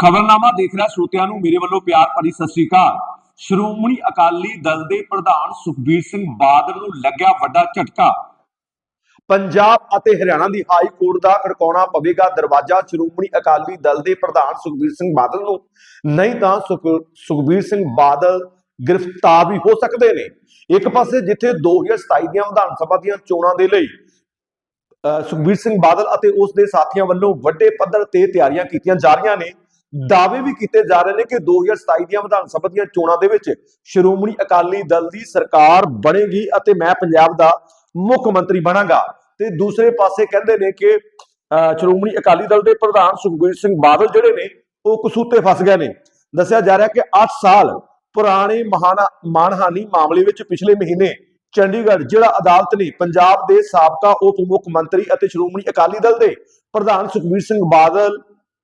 ਖਬਰਨਾਮਾ ਦੇਖ ਰਿਹਾ ਸਰੋਤਿਆਂ ਨੂੰ, ਮੇਰੇ ਵੱਲੋਂ ਪਿਆਰ ਭਰੀ ਸਤਿ ਸ੍ਰੀ ਅਕਾਲ। ਸ਼੍ਰੋਮਣੀ ਅਕਾਲੀ ਦਲ ਦੇ ਪ੍ਰਧਾਨ ਸੁਖਬੀਰ ਸਿੰਘ ਬਾਦਲ ਨੂੰ ਲੱਗਿਆ ਵੱਡਾ ਝਟਕਾ। ਪੰਜਾਬ ਅਤੇ ਹਰਿਆਣਾ ਦੀ ਹਾਈ ਕੋਰਟ ਦਾ ਖੜਕਾਉਣਾ ਪਵੇਗਾ ਦਰਵਾਜ਼ਾ ਸ਼੍ਰੋਮਣੀ ਅਕਾਲੀ ਦਲ ਦੇ ਪ੍ਰਧਾਨ ਸੁਖਬੀਰ ਸਿੰਘ ਬਾਦਲ ਨੂੰ। ਨਹੀਂ ਤਾਂ ਸੁਖ- ਸੁਖਬੀਰ ਸਿੰਘ ਬਾਦਲ ਗ੍ਰਿਫਤਾਰ ਵੀ ਹੋ ਸਕਦੇ ਨੇ। ਇੱਕ ਪਾਸੇ ਜਿੱਥੇ 2027 ਦੀਆਂ ਵਿਧਾਨ ਸਭਾ ਦੀਆਂ ਚੋਣਾਂ ਦੇ ਲਈ, ਅਹ ਸੁਖਬੀਰ ਸਿੰਘ ਬਾਦਲ ਅਤੇ ਉਸ ਦੇ ਸਾਥੀਆਂ ਵੱਲੋਂ ਵੱਡੇ ਪੱਧਰ ਤੇ ਤਿਆਰੀਆਂ ਕੀਤੀਆਂ ਜਾ ਰਹੀਆਂ ਨੇ ਦਾਅਵੇ ਵੀ ਕੀਤੇ ਜਾ ਰਹੇ ਨੇ ਕਿ 2027 ਦੀਆਂ ਵਿਧਾਨ ਸਭਾ ਦੀਆਂ ਚੋਣਾਂ ਦੇ ਵਿੱਚ ਸ਼੍ਰੋਮਣੀ ਅਕਾਲੀ ਦਲ ਦੀ ਸਰਕਾਰ ਬਣੇਗੀ ਅਤੇ ਮੈਂ ਪੰਜਾਬ ਦਾ ਮੁੱਖ ਮੰਤਰੀ ਬਣਾਂਗਾ। ਤੇ ਦੂਸਰੇ ਪਾਸੇ ਕਹਿੰਦੇ ਨੇ ਕਿ ਸ਼੍ਰੋਮਣੀ ਅਕਾਲੀ ਦਲ ਦੇ ਪ੍ਰਧਾਨ ਸੁਖਬੀਰ ਸਿੰਘ ਬਾਦਲ ਜਿਹੜੇ ਨੇ, ਉਹ ਕਸੂਤੇ ਫਸ ਗਏ ਨੇ। ਦੱਸਿਆ ਜਾ ਰਿਹਾ ਕਿ 8 ਸਾਲ ਪੁਰਾਣੇ ਮਹਾਨਾ, ਮਾਨਹਾਨੀ ਮਾਮਲੇ ਵਿੱਚ ਪਿਛਲੇ ਮਹੀਨੇ ਚੰਡੀਗੜ੍ਹ ਜ਼ਿਲ੍ਹਾ ਅਦਾਲਤ ਨੇ ਪੰਜਾਬ ਦੇ ਸਾਬਕਾ ਉਪ ਮੁੱਖ ਮੰਤਰੀ ਅਤੇ ਸ਼੍ਰੋਮਣੀ ਅਕਾਲੀ ਦਲ ਦੇ ਪ੍ਰਧਾਨ ਸੁਖਬੀਰ ਸਿੰਘ ਬਾਦਲ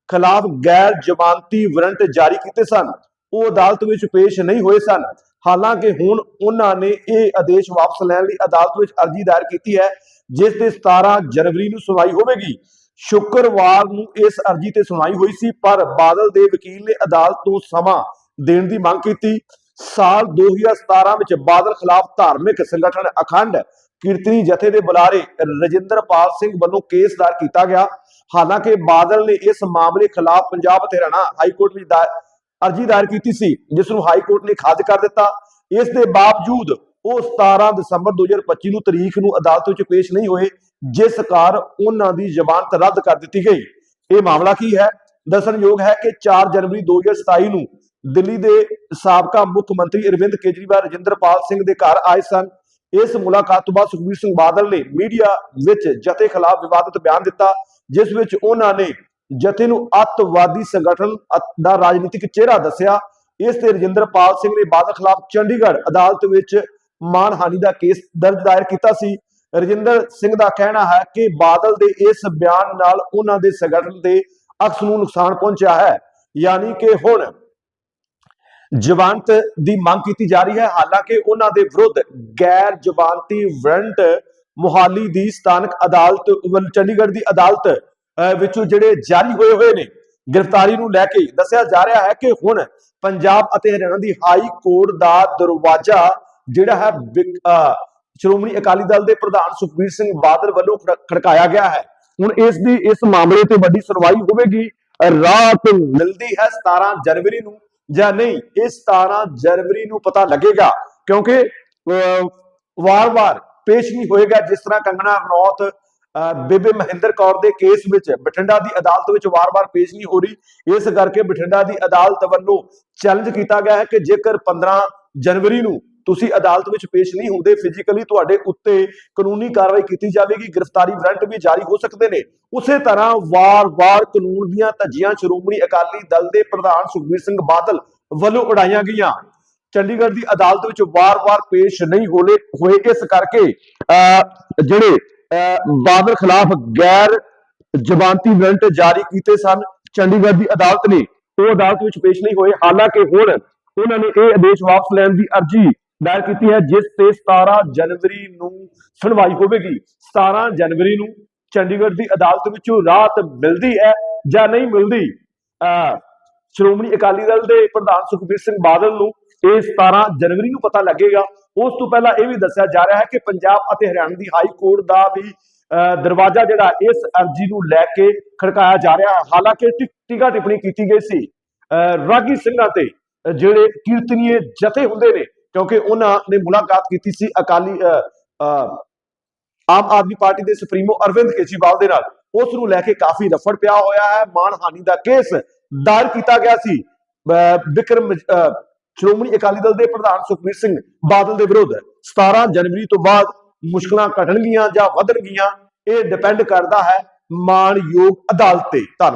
ਖਿਲਾਫ ਗੈਰ ਜ਼ਮਾਨਤੀ ਵਾਰੰਟ ਜਾਰੀ ਕੀਤੇ ਸਨ। ਉਹ ਅਦਾਲਤ ਵਿੱਚ ਪੇਸ਼ ਨਹੀਂ ਹੋਏ ਸਨ। ਹਾਲਾਂਕਿ ਹੁਣ ਉਹਨਾਂ ਨੇ ਇਹ ਆਦੇਸ਼ ਵਾਪਸ ਲੈਣ ਲਈ ਅਦਾਲਤ ਵਿੱਚ ਅਰਜ਼ੀ ਦਾਇਰ ਕੀਤੀ ਹੈ, ਜਿਸ ਤੇ 17 ਜਨਵਰੀ ਨੂੰ ਸੁਣਵਾਈ ਹੋਵੇਗੀ। ਸ਼ੁੱਕਰਵਾਰ ਨੂੰ ਇਸ ਅਰਜ਼ੀ ਤੇ ਸੁਣਵਾਈ ਹੋਈ ਸੀ, ਪਰ ਬਾਦਲ ਦੇ ਵਕੀਲ ਨੇ ਅਦਾਲਤ ਤੋਂ ਸਮਾਂ ਦੇਣ ਦੀ ਮੰਗ ਕੀਤੀ। ਸਾਲ 2017 ਵਿੱਚ ਬਾਦਲ ਖਿਲਾਫ ਧਾਰਮਿਕ ਸੰਗਠਨ ਅਖੰਡ ਕੀਰਤਨੀ ਜਥੇ ਦੇ ਬੁਲਾਰੇ ਰਜਿੰਦਰਪਾਲ ਸਿੰਘ ਵੱਲੋਂ ਕੇਸ ਦਾਇਰ ਕੀਤਾ ਗਿਆ। ਹਾਲਾਂਕਿ ਬਾਦਲ ਨੇ ਇਸ ਮਾਮਲੇ ਖਿਲਾਫ ਪੰਜਾਬ ਅਤੇ ਹਰਿਆਣਾ ਹਾਈ ਕੋਰਟ ਵਿੱਚ ਅਰਜ਼ੀ ਦਾਇਰ ਕੀਤੀ ਸੀ, ਜਿਸ ਨੂੰ ਹਾਈ ਕੋਰਟ ਨੇ ਖਾਰਜ ਕਰ ਦਿੱਤਾ। ਇਸ ਦੇ ਬਾਵਜੂਦ ਉਹ 17 ਦਸੰਬਰ 2025 ਨੂੰ ਤਰੀਕ ਨੂੰ ਅਦਾਲਤ ਵਿੱਚ ਪੇਸ਼ ਨਹੀਂ ਹੋਏ, ਜਿਸ ਕਾਰਨ ਉਹਨਾਂ ਦੀ ਜ਼ਮਾਨਤ ਰੱਦ ਕਰ ਦਿੱਤੀ ਗਈ। ਇਹ ਮਾਮਲਾ ਕੀ ਹੈ? ਦੱਸਣਯੋਗ ਹੈ ਕਿ 4 ਜਨਵਰੀ 2027 ਨੂੰ ਦਿੱਲੀ ਦੇ ਸਾਬਕਾ ਮੁੱਖ ਮੰਤਰੀ ਅਰਵਿੰਦ ਕੇਜਰੀਵਾਲ, ਰਜਿੰਦਰਪਾਲ ਸਿੰਘ ਦੇ ਘਰ ਆਏ ਸਨ। ਇਸ ਮੁਲਾਕਾਤ ਤੋਂ ਬਾਅਦ ਸੁਖਬੀਰ ਸਿੰਘ ਬਾਦਲ ਨੇ ਮੀਡੀਆ ਵਿੱਚ ਜਥੇ ਖਿਲਾਫ ਵਿਵਾਦਤ ਬਿਆਨ ਦਿੱਤਾ, ਜਿਸ ਵਿੱਚ ਉਹਨਾਂ ਨੇ ਜਥੇ ਨੂੰ ਅੱਤਵਾਦੀ ਸੰਗਠਨ ਦਾ ਰਾਜਨੀਤਿਕ ਚਿਹਰਾ ਦੱਸਿਆ। ਇਸ ਤੇ ਰਜਿੰਦਰਪਾਲ ਸਿੰਘ ਨੇ ਬਾਦਲ ਖਿਲਾਫ ਚੰਡੀਗੜ੍ਹ ਅਦਾਲਤ ਵਿੱਚ ਮਾਨਹਾਨੀ ਦਾ ਕੇਸ ਦਰਜ ਦਾਇਰ ਕੀਤਾ ਸੀ। ਰਜਿੰਦਰ ਸਿੰਘ ਦਾ ਕਹਿਣਾ ਹੈ ਕਿ ਬਾਦਲ ਦੇ ਇਸ ਬਿਆਨ ਨਾਲ ਉਹਨਾਂ ਦੇ ਸੰਗਠਨ ਦੇ ਅਕਸ ਨੂੰ ਨੁਕਸਾਨ ਪਹੁੰਚਿਆ ਹੈ। ਯਾਨੀ ਕਿ ਹੁਣ ਜ਼ਮਾਨਤ ਦੀ ਮੰਗ ਕੀਤੀ ਜਾ ਰਹੀ ਹੈ। ਹਾਲਾਂਕਿ ਉਹਨਾਂ ਦੇ ਵਿਰੁੱਧ ਗੈਰ ਜ਼ਮਾਨਤੀ ਵਾਰੰਟ ਮੁਹਾਲੀ ਦੀ ਸਥਾਨਕ ਅਦਾਲਤ ਚੰਡੀਗੜ੍ਹ ਦੀ ਅਦਾਲਤ ਅਹ, ਵਿੱਚੋਂ ਜਿਹੜੇ ਜਾਰੀ ਹੋਏ ਹੋਏ ਨੇ ਗ੍ਰਿਫਤਾਰੀ ਨੂੰ ਲੈ ਕੇ ਦੱਸਿਆ ਜਾ ਰਿਹਾ ਹੈ ਕਿ ਹੁਣ ਪੰਜਾਬ ਅਤੇ ਹਰਿਆਣਾ ਦੀ ਹਾਈ ਕੋਰਟ ਦਾ ਦਰਵਾਜ਼ਾ ਜਿਹੜਾ ਹੈ ਸ਼੍ਰੋਮਣੀ ਅਕਾਲੀ ਦਲ ਦੇ ਪ੍ਰਧਾਨ ਸੁਖਬੀਰ ਸਿੰਘ ਬਾਦਲ ਵੱਲੋਂ ਖੜ- ਖੜਕਾਇਆ ਗਿਆ ਹੈ। ਹੁਣ ਇਸ ਦੀ ਇਸ ਮਾਮਲੇ ਤੇ ਵੱਡੀ ਸੁਣਵਾਈ ਹੋਵੇਗੀ। ਰਾਤ ਮਿਲਦੀ ਹੈ 17 ਜਨਵਰੀ ਨੂੰ। ਜਾਂ ਨਹੀਂ ਇਹ 17 ਜਨਵਰੀ ਨੂੰ ਪਤਾ ਲੱਗੇਗਾ ਕਿਉਂਕਿ ਅਹ, ਵਾਰ-ਵਾਰ ਪੇਸ਼ ਨਹੀਂ ਹੋਏਗਾ ਜਿਸ ਤਰ੍ਹਾਂ ਕੰਗਣਾ ਰਣੌਤ ਅਹ, ਬੇਬੇ ਮਹਿੰਦਰ ਕੌਰ ਦੇ ਕੇਸ ਵਿੱਚ ਬਠਿੰਡਾ ਦੀ ਅਦਾਲਤ ਵਿੱਚ ਵਾਰ-ਵਾਰ ਪੇਸ਼ ਨਹੀਂ ਹੋ ਰਹੀ। ਇਸ ਕਰਕੇ ਬਠਿੰਡਾ ਦੀ ਅਦਾਲਤ ਵੱਲੋਂ ਚੈਲੰਜ ਕੀਤਾ ਗਿਆ ਹੈ ਕਿ ਜੇਕਰ 15 ਜਨਵਰੀ ਨੂੰ ਤੁਸੀਂ ਅਦਾਲਤ ਵਿੱਚ ਪੇਸ਼ ਨਹੀਂ ਹੁੰਦੇ ਫਿਜ਼ੀਕਲੀ ਤੁਹਾਡੇ ਉੱਤੇ ਕਾਨੂੰਨੀ ਕਾਰਵਾਈ ਕੀਤੀ ਜਾਵੇਗੀ ਗ੍ਰਿਫਤਾਰੀ ਵਾਰੰਟ ਵੀ ਜਾਰੀ ਹੋ ਸਕਦੇ ਨੇ। ਉਸੇ ਤਰ੍ਹਾਂ ਵਾਰ-ਵਾਰ ਕਾਨੂੰਨ ਦੀਆਂ ਧੱਜੀਆਂ ਸ਼੍ਰੋਮਣੀ ਅਕਾਲੀ ਦਲ ਦੇ ਪ੍ਰਧਾਨ ਸੁਖਬੀਰ ਸਿੰਘ ਬਾਦਲ ਵੱਲੋਂ ਉਡਾਈਆਂ ਗਈਆਂ। ਚੰਡੀਗੜ੍ਹ ਦੀ ਅਦਾਲਤ ਵਿੱਚ ਵਾਰ-ਵਾਰ ਪੇਸ਼ ਨਹੀਂ ਹੋਲੇ ਹੋਏ। ਇਸ ਕਰਕੇ ਅਹ, ਜਿਹੜੇ ਅਹ, ਬਾਦਲ ਖਿਲਾਫ ਗੈਰ ਜ਼ਬਾਨਤੀ ਵਾਰੰਟ ਜਾਰੀ ਕੀਤੇ ਸਨ ਚੰਡੀਗੜ੍ਹ ਦੀ ਅਦਾਲਤ ਨੇ ਉਹ ਅਦਾਲਤ ਵਿੱਚ ਪੇਸ਼ ਨਹੀਂ ਹੋਏ। ਹਾਲਾਂਕਿ ਹੁਣ ਉਹਨਾਂ ਨੇ ਇਹ ਆਦੇਸ਼ ਵਾਪਸ ਲੈਣ ਦੀ ਅਰਜ਼ੀ ਦਾਇਰ ਕੀਤੀ ਹੈ ਜਿਸ ਤੇ 17 ਜਨਵਰੀ ਨੂੰ ਸੁਣਵਾਈ ਹੋਵੇਗੀ। 17 ਜਨਵਰੀ ਨੂੰ ਚੰਡੀਗੜ੍ਹ ਦੀ ਅਦਾਲਤ ਵਿੱਚੋਂ ਰਾਤ ਮਿਲਦੀ ਹੈ ਜਾਂ ਨਹੀਂ ਮਿਲਦੀ? ਅਹ ਸ਼੍ਰੋਮਣੀ ਅਕਾਲੀ ਦਲ ਦੇ ਪ੍ਰਧਾਨ ਸੁਖਬੀਰ ਸਿੰਘ ਬਾਦਲ ਨੂੰ ਇਹ 17 ਜਨਵਰੀ ਨੂੰ ਪਤਾ ਲੱਗੇਗਾ। ਉਸ ਤੋਂ ਪਹਿਲਾਂ ਇਹ ਵੀ ਦੱਸਿਆ ਜਾ ਰਿਹਾ ਹੈ ਕਿ ਪੰਜਾਬ ਅਤੇ ਹਰਿਆਣਾ ਦੀ ਹਾਈ ਕੋਰਟ ਦਾ ਵੀ ਅਹ, ਦਰਵਾਜ਼ਾ ਜਿਹੜਾ ਇਸ ਅਰਜ਼ੀ ਨੂੰ ਲੈ ਕੇ ਖੜਕਾਇਆ ਜਾ ਰਿਹਾ ਹੈ। ਹਾਲਾਂਕਿ ਟਿ- ਟੀਕਾ ਟਿੱਪਣੀ ਕੀਤੀ ਗਈ ਸੀ। ਅਹ, ਰਾਗੀ ਸਿੰਘਾਂ ਤੇ ਜਿਹੜੇ ਕੀਰਤਨੀਏ ਜਥੇ ਹੁੰਦੇ ਨੇ ਕਿਉਂਕਿ ਉਹਨਾਂ ਨੇ ਮੁਲਾਕਾਤ ਕੀਤੀ ਸੀ ਅਕਾਲੀ ਅਹ, ਆਮ ਆਦਮੀ ਪਾਰਟੀ ਦੇ ਸੁਪਰੀਮੋ ਅਰਵਿੰਦ ਕੇਜਰੀਵਾਲ ਦੇ ਨਾਲ। ਉਸ ਨੂੰ ਲੈ ਕੇ ਕਾਫੀ ਰਫੜ ਪਿਆ ਹੋਇਆ ਹੈ ਮਾਨਹਾਨੀ ਦਾ ਕੇਸ ਦਾਇਰ ਕੀਤਾ ਗਿਆ ਸੀ। ਅਹ ਵਿਕਰਮ ਅਹ ਸ਼੍ਰੋਮਣੀ ਅਕਾਲੀ ਦਲ ਦੇ ਪ੍ਰਧਾਨ ਸੁਖਬੀਰ ਸਿੰਘ ਬਾਦਲ ਦੇ ਵਿਰੁੱਧ 17 ਜਨਵਰੀ ਤੋਂ ਬਾਅਦ ਮੁਸ਼ਕਲਾਂ ਘਟਣਗੀਆਂ ਜਾਂ ਵਧਣਗੀਆਂ ਇਹ ਡਿਪੈਂਡ ਕਰਦਾ ਹੈ ਮਾਨਯੋਗ ਅਦਾਲਤ ਤੇ। ਧੰਨਵਾਦ।